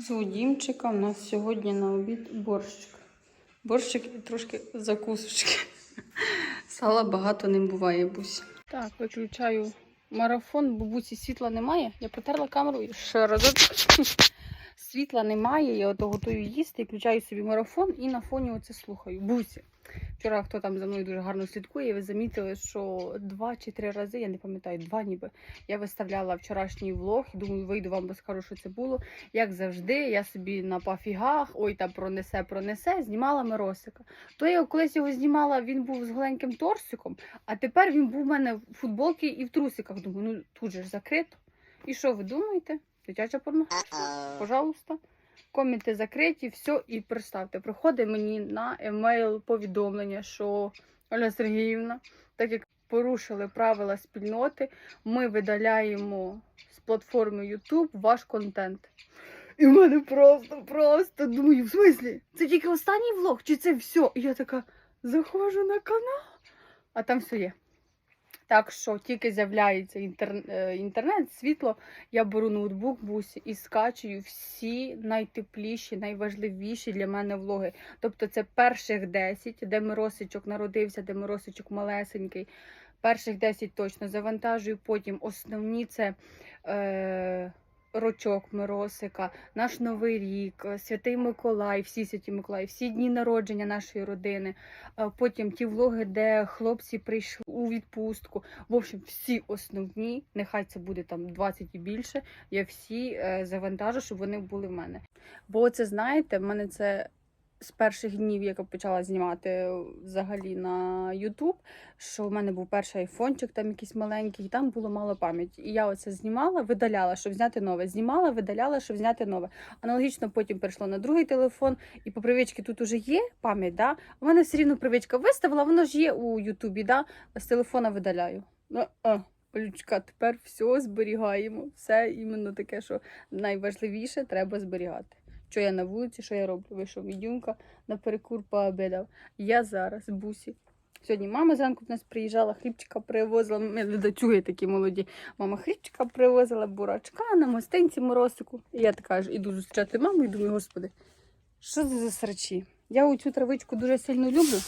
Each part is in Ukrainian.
З Удімчика у нас сьогодні на обід борщик. Борщик і трошки закусочки. Сала багато не буває, бусь. Так, виключаю марафон, бо бусі світла немає. Я потерла камеру і ще разок. Світла немає, я готую їсти, включаю собі марафон і на фоні оце слухаю. Бусі. Вчора хто там за мною дуже гарно слідкує, ви замітили, що два чи три рази, я не пам'ятаю, два ніби. Я виставляла вчорашній влог і думаю, вийду вам розкажу, що це було. Як завжди, я собі на пафігах, ой, там пронесе, пронесе, знімала Миросика. То я колись його знімала, він був з голеньким торсиком, а тепер він був у мене в футболці і в трусиках. Думаю, ну тут же ж закрито. І що ви думаєте? Дитяча порнографія? Пожалуйста. Коменти закриті, все, і представте, приходить мені на емейл повідомлення, що Оля Сергіївна, так як порушили правила спільноти, ми видаляємо з платформи YouTube ваш контент. І в мене просто, просто думаю, в смислі, це тільки останній влог, чи це все? І я така заходжу на канал, а там все є. Так що тільки з'являється е, інтернет, світло, я беру ноутбук бусі і скачую всі найтепліші, найважливіші для мене влоги. Тобто це перших 10, де Миросичок народився, де Миросичок малесенький. Перших 10 точно завантажую, потім основні це е, рочок Миросика, наш Новий рік, е, Святий Миколай, всі святі Миколай, всі дні народження нашої родини. Е, Потім ті влоги, де хлопці прийшли у відпустку. В общем, всі основні, нехай це буде там 20 і більше. Я всі е, завантажу, щоб вони були в мене. Бо це знаєте, в мене це з перших днів, як я почала знімати взагалі на YouTube, що в мене був перший айфончик, там якийсь маленький, і там було мало пам'яті. І я оце знімала, видаляла, щоб зняти нове. Знімала, видаляла, щоб зняти нове. Аналогічно потім перейшло на другий телефон, і по привичці тут уже є пам'ять. Да? У мене все рівно привичка виставила, воно ж є у Ютубі, да? з телефона видаляю. Ну, Олючка, тепер все зберігаємо. Все іменно таке, що найважливіше треба зберігати. Що я на вулиці, що я роблю? Вийшов відюнка на перекур пообідав. Я зараз бусі. Сьогодні мама зранку в нас приїжджала, хлібчика привозила. Ми ледачуги такі молоді. Мама хлібчика привозила, бурачка на мостинці моросику. І я така ж іду зустрічати маму і думаю, господи, що це за срачі? Я оцю травичку дуже сильно люблю,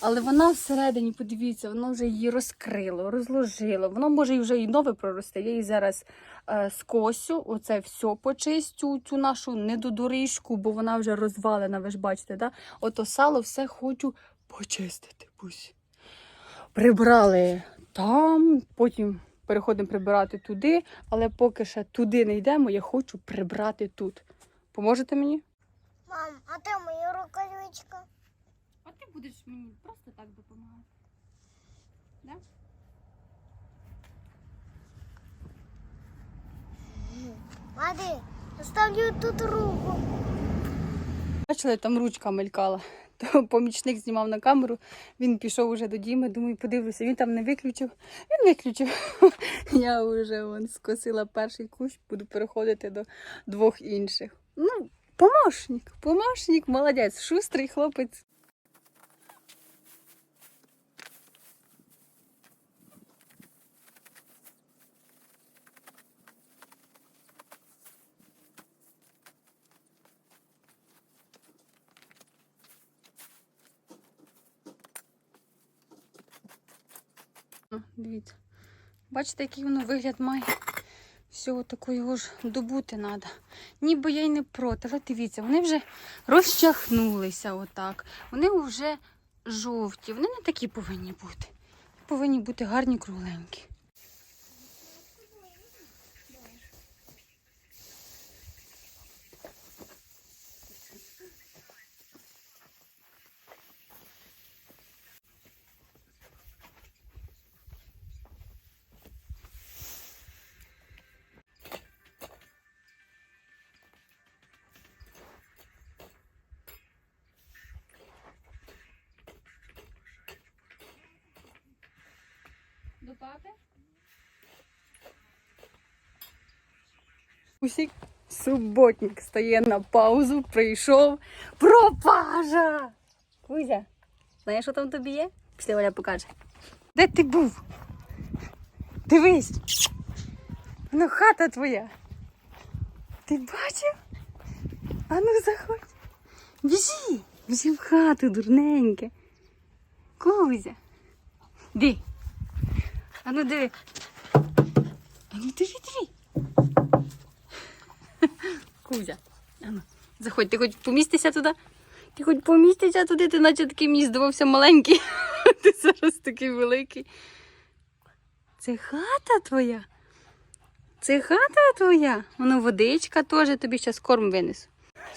але вона всередині, подивіться, воно вже її розкрило, розложило. Воно може вже і нове прорости. Я її зараз е, скосю, оце все почистю, цю нашу недодоріжку, бо вона вже розвалена, ви ж бачите, да? ото сало все хочу почистити. Бусь. Прибрали там, потім переходимо прибирати туди, але поки ще туди не йдемо, я хочу прибрати тут. Поможете мені? Мам, а де моя рукавичка? Будеш мені просто так допомагати. Да? Мади, ставлю тут руку. Бачили, там ручка мелькала. То помічник знімав на камеру, він пішов уже до Діми, думаю, подивлюся, він там не виключив. Він виключив. Я вже вон, скосила перший кущ, буду переходити до двох інших. Ну, помощник, помощник, молодець, шустрий хлопець. О, Дивіться. Бачите, який воно вигляд має. Всього таку його ж добути треба. Ніби я й не проти, але дивіться, вони вже розчахнулися отак. Вони вже жовті. Вони не такі повинні бути. Повинні бути гарні кругленькі. До? Усік суботник стає на паузу, прийшов. Пропажа! Кузя, знаєш, що там тобі є? Після Оля покаже. Де ти був? Дивись. Ну, хата твоя. Ти бачив? А ну заходь. Біжи, біжи в хату, дурненьке. Кузя. Ди. А ну диви. А ну диви, диви. Кузя. А ну, заходь, ти хоч помістися туди? Ти хоч помістися туди, ти наче такий мені здавався маленький. Ти зараз такий великий. Це хата твоя? Це хата твоя? Воно водичка теж, тобі зараз корм винесу.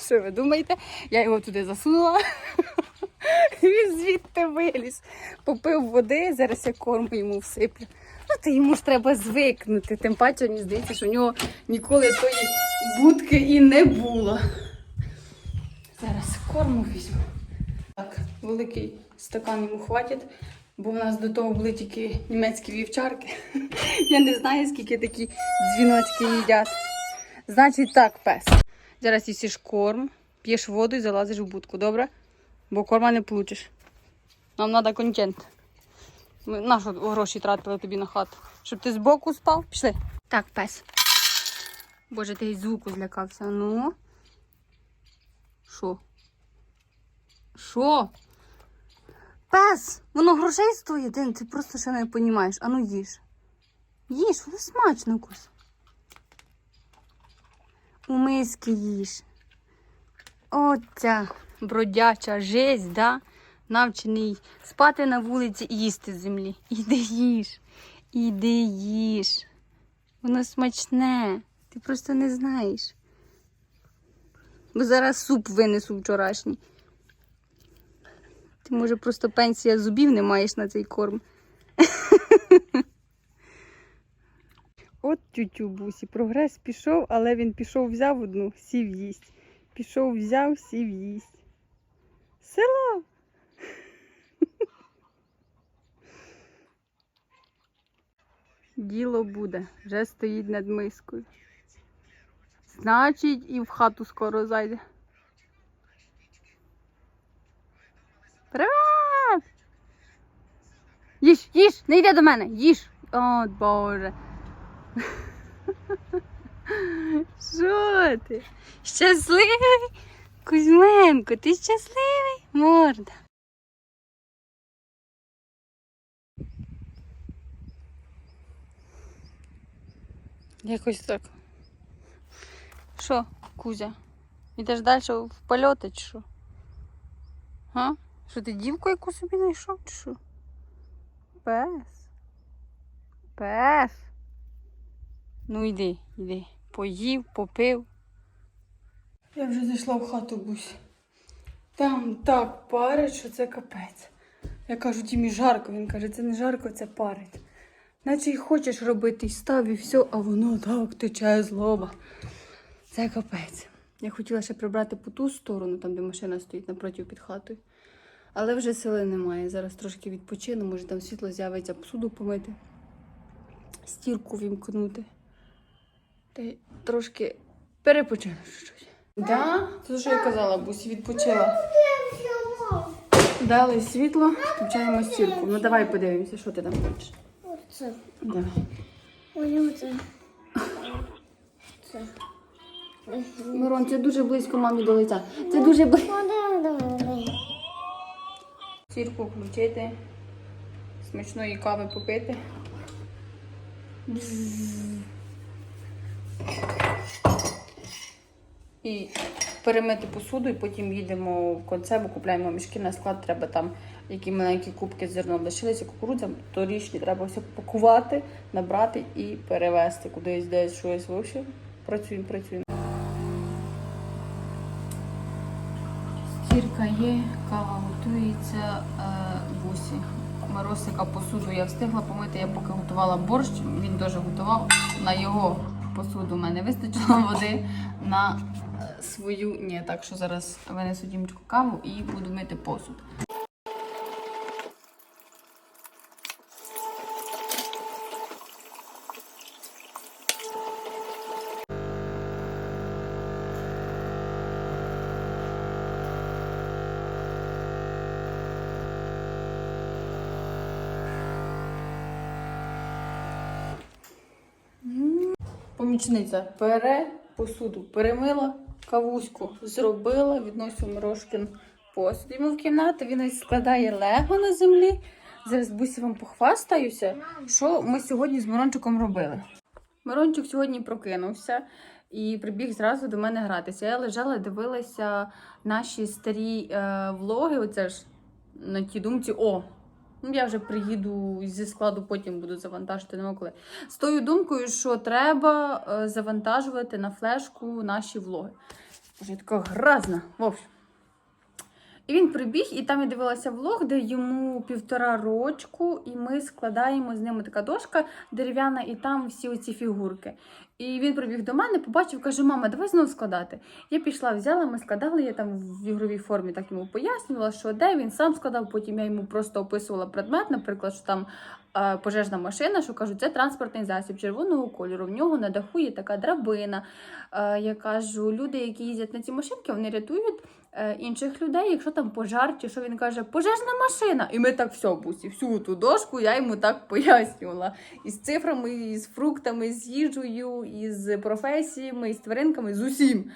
Що ви думаєте? Я його туди засунула. Він звідти виліз. Попив води, зараз я корм йому всиплю. Ну, то йому ж треба звикнути. Тим паче, мені здається, що в нього ніколи тої будки і не було. Зараз корму візьму. Так, великий стакан йому хватить, бо в нас до того були тільки німецькі вівчарки. Я не знаю, скільки такі дзвіночки їдять. Значить так, пес. Зараз їсиш корм, п'єш воду і залазиш в будку, добре? Бо корма не получиш. Нам треба контент. Ми на гроші тратили тобі на хату? Щоб ти збоку спав? Пішли. Так, пес. Боже, ти звуку злякався. Ну. Що? Що? Пес, воно грошей стоїть, Дин, ти просто ще не розумієш. Ану їж. Їж, воно смачно кус. У миски їж. Оця бродяча жесть, да? Навчений спати на вулиці і їсти з землі. Іди їж. Іди їж. Воно смачне. Ти просто не знаєш. Бо зараз суп винесу вчорашній. Ти, може, просто пенсія зубів не маєш на цей корм. От тютю бусі, прогрес пішов, але він пішов, взяв одну, сів їсть. Пішов, взяв, сів їсть. Село. Діло буде, вже стоїть над мискою. Значить, і в хату скоро зайде. Привет! Їж, їж, не йди до мене, їж. О, Боже. Що ти? Щасливий? Кузьменко, ти щасливий? Морда. Якось так. Що, Кузя? Ідеш далі в польоти чи що? А? Що ти дівку яку собі знайшов, чи що? Пес. Пес. Ну йди, йди. Поїв, попив. Я вже зайшла в хату бусь. Там так парить, що це капець. Я кажу, Тімі жарко. Він каже, це не жарко, це парить. Наче й хочеш робити, і став, і все, а воно так тече злоба. Це капець. Я хотіла ще прибрати по ту сторону, там, де машина стоїть напроти під хатою. Але вже сили немає. Зараз трошки відпочину, може там світло з'явиться, посуду помити, стірку вімкнути. Та й трошки перепочину щось. Да? Це що я казала, Бусі, відпочила. Дали світло, включаємо стірку. Ну давай подивимося, що ти там хочеш. Оце. Давай. Ой, оце. Це. Мирон, це дуже близько мамі до лиця. Це дуже близько. Да, да, да. Включити, смачної кави попити. І перемити посуду, і потім їдемо в концебу, купляємо мішки на склад. Треба там які маленькі кубки з зерном лишилися, кукурудзя, торічні треба все пакувати, набрати і перевезти кудись десь щось. В працюємо, працюємо. Стірка є, кава готується е, бусі. Моросика посуду я встигла помити, я поки готувала борщ, він теж готував. На його посуду в мене вистачило води на е, свою. Ні, так що зараз винесу дімочку каву і буду мити посуд. Помічниця пере посуду перемила, Кавуську зробила, відносю Мирошкин посуд йому в кімнату. Він ось складає лего на землі. Зараз бусі вам похвастаюся, що ми сьогодні з Мирончиком робили. Мирончик сьогодні прокинувся і прибіг зразу до мене гратися. Я лежала, дивилася наші старі е, влоги. Оце ж на тій думці, о, ну я вже приїду зі складу, потім буду завантажити нема коли. З тою думкою, що треба е, завантажувати на флешку наші влоги. Вже така гразна. В общем. І він прибіг, і там я дивилася влог, де йому півтора рочку, і ми складаємо з ними така дошка дерев'яна, і там всі оці фігурки. І він прибіг до мене, побачив, каже: мама, давай знову складати. Я пішла, взяла, ми складали, я там в ігровій формі так йому пояснювала, що де він сам складав. Потім я йому просто описувала предмет, наприклад, що там е, пожежна машина, що кажу, це транспортний засіб червоного кольору. В нього на даху є така драбина. Е, я кажу, люди, які їздять на ці машинки, вони рятують інших людей, якщо там пожар, чи що він каже, пожежна машина. І ми так все, бусі, всю ту дошку я йому так пояснювала. Із цифрами, із фруктами, з їжею, із професіями, із тваринками, з усім.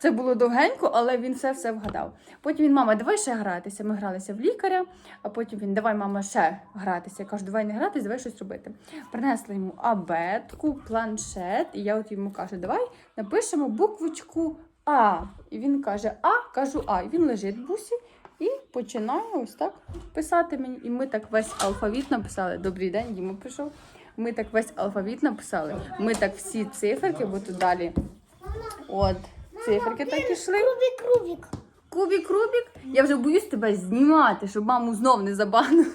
Це було довгенько, але він все все вгадав. Потім він, мама, давай ще гратися. Ми гралися в лікаря, а потім він, давай, мама, ще гратися. Я кажу, давай не гратись, давай щось робити. Принесла йому абетку, планшет, і я от йому кажу, давай напишемо буквочку А. І він каже А, кажу А. І він лежить в бусі і починає ось так писати мені. І ми так весь алфавіт написали. Добрий день, Діма прийшов. Ми так весь алфавіт написали. Ми так всі циферки, бо тут далі. От, циферки так ішли. Рубик, Рубик. Кубік Рубік, я вже боюсь тебе знімати, щоб маму знов не забанили.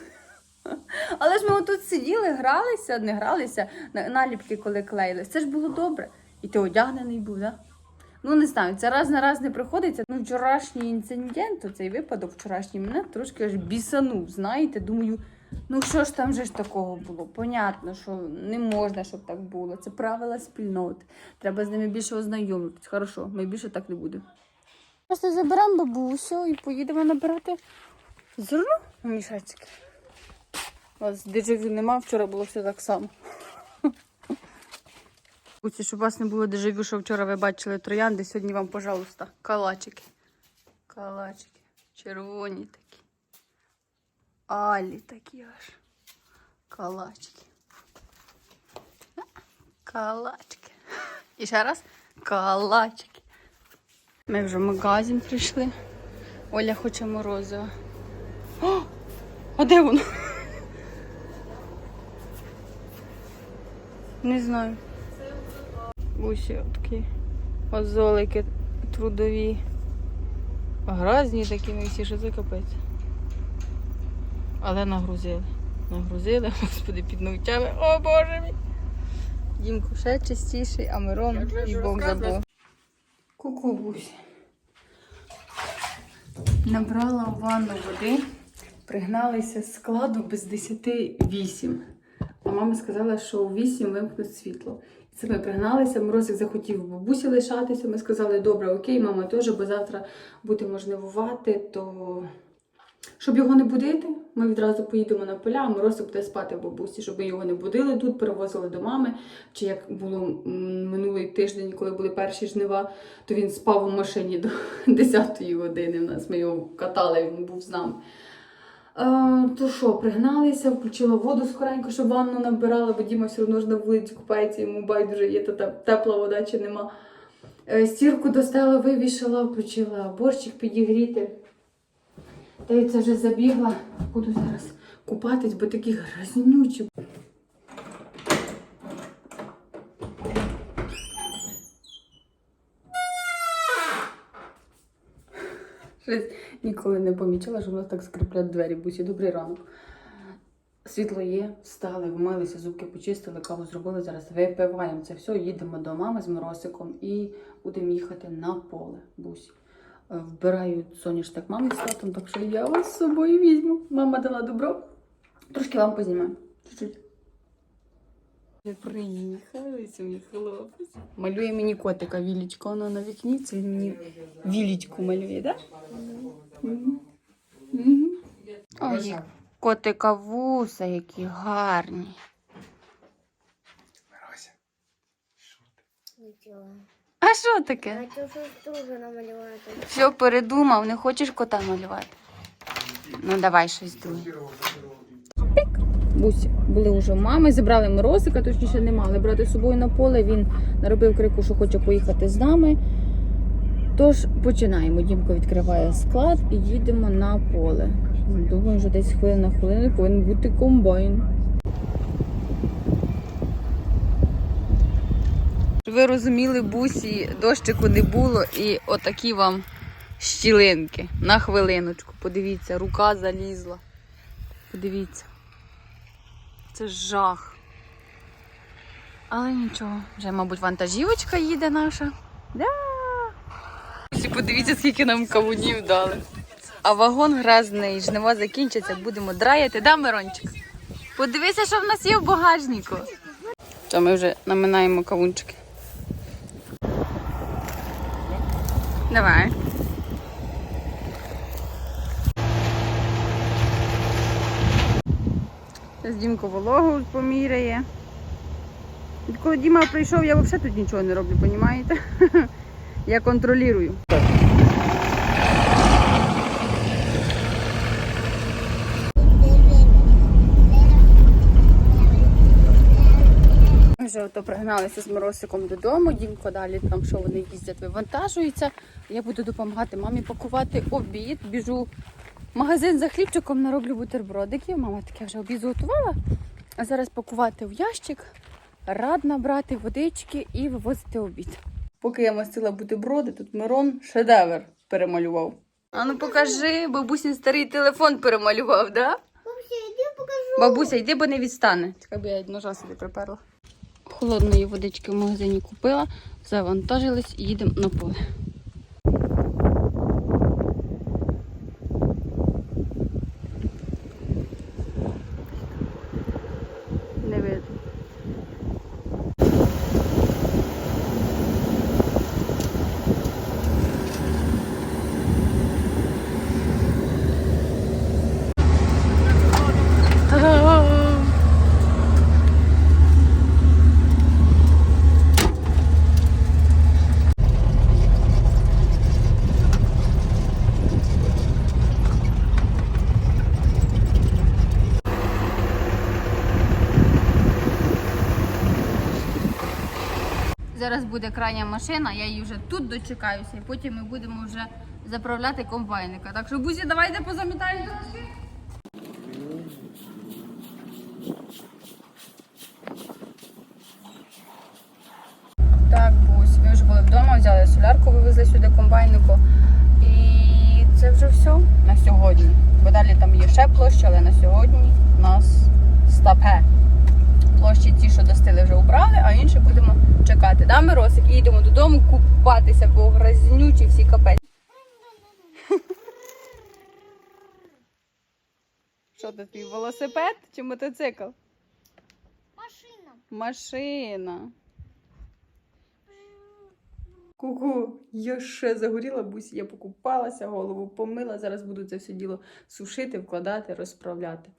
Але ж ми отут сиділи, гралися, не гралися, наліпки коли клеїли. Це ж було добре. І ти одягнений був, так? Ну, не знаю, це раз на раз не приходиться. Ну, вчорашній інцидент, цей випадок вчорашній мене трошки аж бісанув. Знаєте, думаю, ну що ж там же ж такого було? Понятно, що не можна, щоб так було. Це правила спільноти. Треба з ними більше ознайомитись. Хорошо, ми більше так не буде. Просто заберемо бабусю і поїдемо набирати зерно у мішечки. У вас дежавю нема, вчора було все так само. Бабусі, щоб у вас не було дежавю, що вчора ви бачили троянди, сьогодні вам, пожалуйста, калачики. Калачики. Червоні такі. Алі такі аж. Калачики. Калачики. І ще раз калачики. Ми вже в магазин прийшли. Оля хоче морозиво. А де воно? Не знаю. Усі такі озолики трудові. Гразні такі ми всі, що це капець. Але нагрузили. Нагрузили, господи, під ногтями. О боже мій! Дімку ще чистіший, а Мирон і Бог забув. Ку-ку, Бусь. Набрала в ванну води, пригналися з складу без 10 8. А мама сказала, що у 8 вимкнуть світло. Ми пригналися, Морозик захотів бабусі лишатися. Ми сказали, добре, окей, мама теж, бо завтра будемо жнивувати, то щоб його не будити, ми відразу поїдемо на поля, а Морозик буде спати бабусі, щоб ми його не будили тут, перевозили до мами. Чи як було минулий тиждень, коли були перші жнива, то він спав у машині до 10 години. В нас ми його катали, він був з нами. Е, то що, пригналися, включила воду скоренько, щоб ванну набирала, бо Діма все одно ж на вулиці купається, йому байдуже є та тепла вода чи нема. Е, стірку достала, вивішала, включила борщик підігріти. Та й це вже забігла. Буду зараз купатись, бо такі грязнючі. Щось ніколи не помічала, що в нас так скриплять двері. Бусі, добрий ранок. Світло є, встали, вмилися, зубки почистили, каву зробили. Зараз випиваємо це все, їдемо до мами з Моросиком і будемо їхати на поле. Бусі. Е, Вбираю соняшник мами з татом, так що я вас з собою візьму. Мама дала добро. Трошки вам познімаю. Чуть-чуть. Ви Приїхали, це мій хлопець. Малює мені котика Вілічка. Воно на вікні, це він мені Вілічку малює, так? Ой, котика вуса, які гарні. А що таке? Хочу щось друге намалювати. Все передумав, не хочеш кота малювати? Ну давай щось друге. Бусі, були вже мами, зібрали морозика, точніше не мали брати з собою на поле. Він наробив крику, що хоче поїхати з нами. Тож починаємо. Дімко відкриває склад і їдемо на поле. Думаю, що десь хвилина на хвилину повинен бути комбайн. Ви розуміли, бусі, дощику не було і отакі вам щілинки на хвилиночку. Подивіться, рука залізла. Подивіться. Це жах. Але нічого, вже, мабуть, вантажівочка їде наша. Да. Всі подивіться, скільки нам кавунів дали. А вагон грязний, жнива закінчиться, будемо драяти, да, Мирончик? Подивися, що в нас є в багажнику. Що ми вже наминаємо кавунчики. Давай. Зараз Дімко вологу поміряє. Коли Діма прийшов, я взагалі тут нічого не роблю, розумієте? Я контролюю. Вже ото пригналися з Моросиком додому. Дімко далі там, що вони їздять, вивантажуються. Я буду допомагати мамі пакувати обід. Біжу магазин за хлібчиком, нароблю бутербродики. Мама таке вже обід зготувала. А зараз пакувати в ящик, радна брати водички і вивозити обід. Поки я мастила бутерброди, тут Мирон шедевр перемалював. А ну покажи, бабусін старий телефон перемалював, да? Бабуся, йди покажу. Бабуся, йди, бо не відстане. Чекай, бо я ножа собі приперла. Холодної водички в магазині купила, завантажились і їдемо на поле. Буде крайня машина, я її вже тут дочекаюся, і потім ми будемо вже заправляти комбайника. Так що, бузі, давайте позамітаємо трошки. Так, Бусь, ми вже були вдома, взяли солярку, вивезли сюди комбайнику. І це вже все на сьогодні. Бо далі там є ще площа, але на сьогодні у нас стапе. Площі ті, що достили, вже убрали, а інші будемо чекати. Да, Миросик? І йдемо додому купатися, бо грязнючі всі капець. Що це твій велосипед чи мотоцикл? Машина. Машина. Ку-ку, я ще загоріла, бусі, я покупалася, голову помила. Зараз буду це все діло сушити, вкладати, розправляти.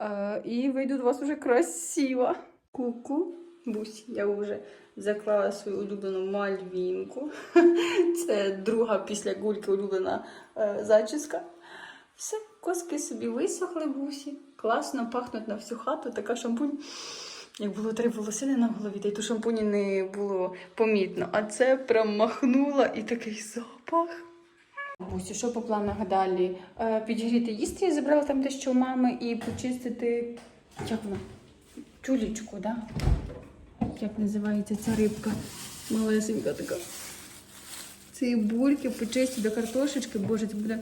Е, і вийду до вас уже красиво. Ку-ку, бусі, я вже заклала свою улюблену мальвінку. Це друга після гульки улюблена е, зачіска. Все, коски собі висохли бусі. Класно, пахнуть на всю хату. Така шампунь. Як було три волосини на голові, та й ту шампуні не було помітно. А це прям махнула і такий запах. Бусі, що по планах далі? Е, підігріти їсти, я забрала там дещо у мами і почистити. Як вона? Тюлечку, да? Як називається ця рибка? Малесенька така. Цибульки, почистити до картошечки. Боже, це буде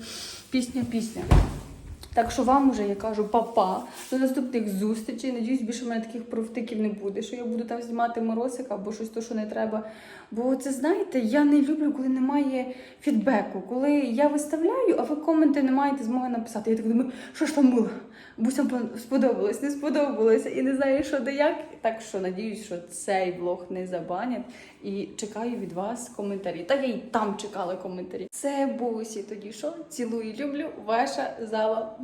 пісня-пісня. Так що вам уже я кажу папа до наступних зустрічей. Надіюсь, більше в мене таких провтиків не буде, що я буду там знімати морозика або щось то, що не треба. Бо це знаєте, я не люблю, коли немає фідбеку. Коли я виставляю, а ви коменти не маєте змоги написати. Я так думаю, що ж там було? Бусям сподобалось, не сподобалося і не знаю, що де як. Так що надіюсь, що цей влог не забанять. І чекаю від вас коментарі. Та я й там чекала коментарі. Це бусі. Тоді що? Цілую, люблю, ваша зала.